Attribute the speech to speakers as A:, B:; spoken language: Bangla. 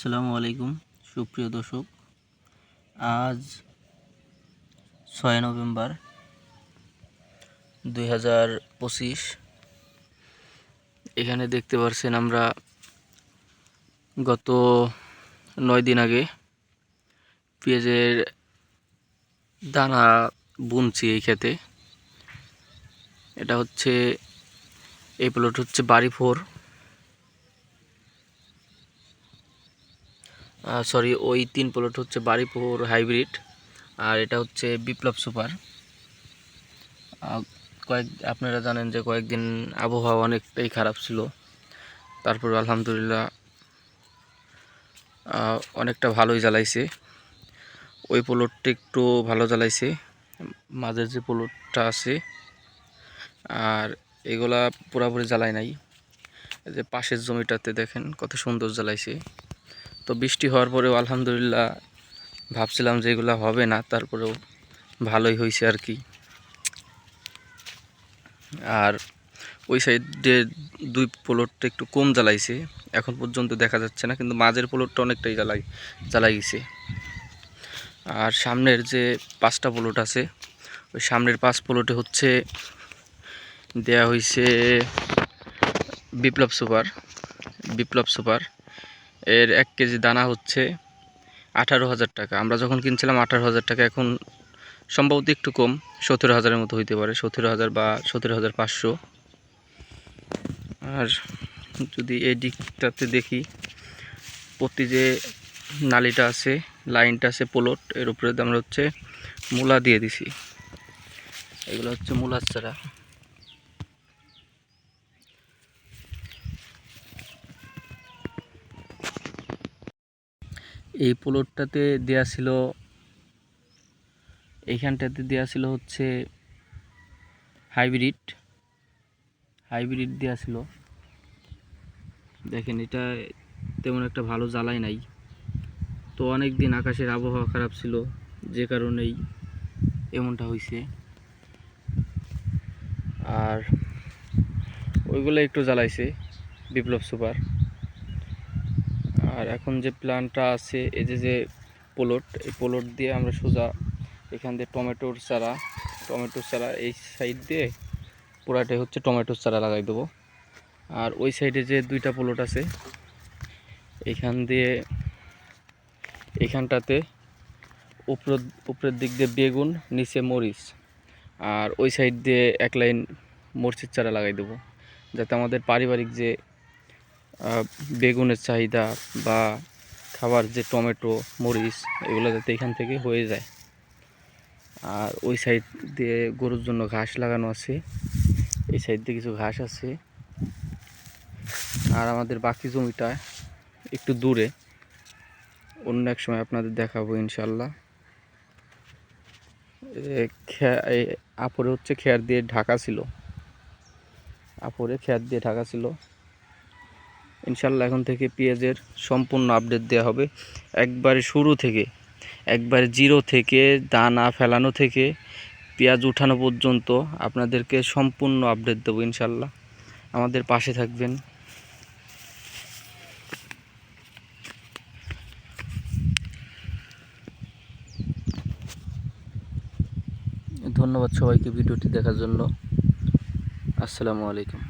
A: আসসালামু আলাইকুম, সুপ্রিয় দর্শক। আজ ছয় নভেম্বর দুই হাজার পঁচিশ। এখানে দেখতে পারছেন আমরা গত নয় দিন আগে পেঁয়াজের দানা বুনছি এই খেতে এটা হচ্ছে, এই প্লট হচ্ছে বাড়ি ফোর সরি ওই তিন প্লট হচ্ছে বাড়িপুর হাইব্রিড আর এটা হচ্ছে বিপ্লব সুপার কয়েক, আপনারা জানেন যে কয়েকদিন আবহাওয়া অনেকটাই খারাপ ছিল। তারপর আলহামদুলিল্লাহ অনেকটা ভালোই জ্বালাইছে। ওই প্লটটা একটু ভালো জ্বালাইছে। মাঝের যে প্লটটা আছে, আর এগুলা পুরাপুরি জ্বালায় নাই। যে পাশের জমিটাতে দেখেন কত সুন্দর জ্বালাইছে। তো বৃষ্টি হওয়ার পরেও আলহামদুলিল্লাহ ভাবছিলাম যে এগুলো হবে না, তারপরেও ভালোই হয়েছে আর কি। আর ওই সাইডে দুই পোলটটা একটু কম জ্বালাইছে, এখন পর্যন্ত দেখা যাচ্ছে না, কিন্তু মাঝের পোলটটা অনেকটাই জ্বালাই জ্বালাই গেছে আর সামনের যে পাঁচটা পোলট আছে, ওই সামনের পাঁচ পোলটে হচ্ছে দেয়া হয়েছে বিপ্লব সুপার বিপ্লব সুপার। এর এক কেজি দানা হচ্ছে আঠারো হাজার টাকা। আমরা যখন কিনছিলাম আঠারো হাজার টাকা, এখন সম্ভবত একটু কম, সতেরো হাজারের মতো হইতে পারে, সতেরো হাজার বা সতেরো হাজার পাঁচশো। আর যদি এই দিকটাতে দেখি, প্রতি যে নালিটা আছে, লাইনটা আছে পোলট, এর উপরে আমরা হচ্ছে মূলা দিয়ে দিছি। এগুলো হচ্ছে মূলার চারা। এই প্লটটাতে দেয়া ছিল, এইখানটাতে দেয়া ছিল হচ্ছে হাইব্রিড হাইব্রিড দেয়া ছিল। দেখেন, এটা তেমন একটা ভালো জ্বালাই নাই। তো অনেক দিন আকাশের আবহাওয়া খারাপ ছিল, যে কারণেই এমনটা হয়েছে আর ওইগুলো একটু জ্বালাইছে বিপ্লব সুপার। আর এখন যে প্ল্যানটা আছে, এই যে যে পোলট এই পোলট দিয়ে আমরা সোজা এখান দিয়ে টমেটোর চারা টমেটোর চারা এই সাইড দিয়ে পুরাটাই হচ্ছে টমেটোর চারা লাগাই দেবো। আর ওই সাইডে যে দুইটা পোলট আছে, এখান দিয়ে এখানটাতে উপর, উপরের দিক দিয়ে বেগুন, নিচে মরিচ, আর ওই সাইড দিয়ে এক লাইন মরিচের চারা লাগাই দেবো। যাতে আমাদের পারিবারিক যে বেগুনের চাহিদা বা খাবার যে টমেটো, মরিচ, এগুলো যাতে এখান থেকে হয়ে যায়। আর ওই সাইড দিয়ে গরুর জন্য ঘাস লাগানো আছে। এই সাইড দিয়ে কিছু ঘাস আছে। আর আমাদের বাকি জমিটা একটু দূরে। অন্য এক সময় আপনাদের দেখাবো ইনশাল্লাহ আপরে হচ্ছে খেয়ার দিয়ে ঢাকা ছিল। আপরে খেয়ার দিয়ে ঢাকা ছিল। ইনশাল্লাহ এখন থেকে পেঁয়াজের সম্পূর্ণ আপডেট দেওয়া হবে। একবারে শুরু থেকে, একবারে জিরো থেকে, দানা ফেলানো থেকে পেঁয়াজ উঠানো পর্যন্ত আপনাদেরকে সম্পূর্ণ আপডেট দেবো ইনশাল্লাহ। আমাদের পাশে থাকবেন। ধন্যবাদ সবাইকে ভিডিওটি দেখার জন্য। আসসালামু আলাইকুম।